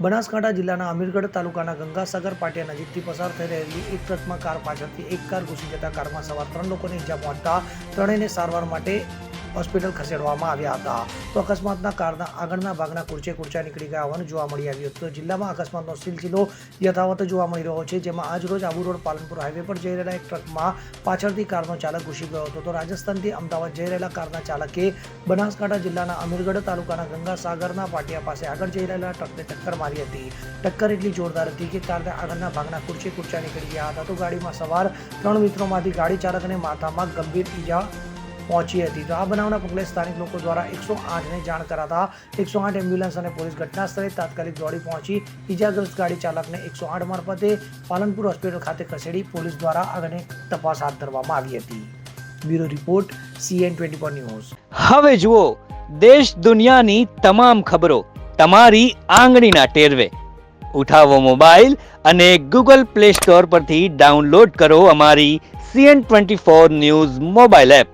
બનાસકાંઠા જિલ્લાના અમીરગઢ તાલુકાના ગંગાસાગર પાટિયા નજીકથી પસાર થઈ રહેલી એક ટ્રકમાં કાર પાછળથી એક કાર ઘૂસી જતા કારમાં સવાર ત્રણ લોકોને ઈજા પહોંચતા ત્રણેયને સારવાર માટે હોસ્પિટલ ખસેડવામાં આવ્યા હતા. તો અકસ્માતના કારના આગળના ભાગના કુર્ચે કુર્ચા નીકળી ગયા હોવાનું જોવા મળી આવ્યું હતું. જિલ્લામાં અકસ્માતનો સિલસિલો યથાવત જોવા મળી રહ્યો છે, જેમાં આજ રોજ આબુ રોડ પાલનપુર હાઈવે પર જઈ રહેલા એક ટ્રકમાં પાછળથી કારનો ચાલક ઘૂસી ગયો હતો. તો રાજસ્થાનથી અમદાવાદ જઈ રહેલા કારના ચાલકે બનાસકાંઠા જિલ્લાના અમીરગઢ તાલુકાના ગંગાસાગરના પાટિયા પાસે આગળ જઈ રહેલા ટ્રકને ટક્કર મારી હતી. ટક્કર એટલી જોરદાર હતી કે કારના આગળના ભાગના કુર્ચે કુર્ચા નીકળી ગયા હતા. તો ગાડીમાં સવાર ત્રણ મિત્રોમાંથી ગાડી ચાલકને માથામાં ગંભીર ઈજા પહોંચી હતી. તો આ બનાવના પગલે સ્થાનિક લોકો દ્વારા એકસો આઠને જાણ કરાતા એકસો આઠ એમ્બ્યુલન્સ અને પોલીસ ઘટના સ્થળે તાત્કાલિક દોડી પહોંચી. ઇજાગ્રસ્ત ગાડી ચાલકને એકસો આઠ મારફતે પાલનપુર હોસ્પિટલ ખાતે ખસેડી પોલીસ દ્વારા આગળની તપાસ હાથ ધરવામાં આવી હતી. Bureau report, CN twenty four news. હવે જુઓ, દેશ દુનિયાની તમામ ખબરો તમારી આંગળીના ટેરવે. ઉઠાવો મોબાઈલ અને ગૂગલ પ્લે સ્ટોર પરથી ડાઉનલોડ કરો અમારી CN twenty four news mobile app.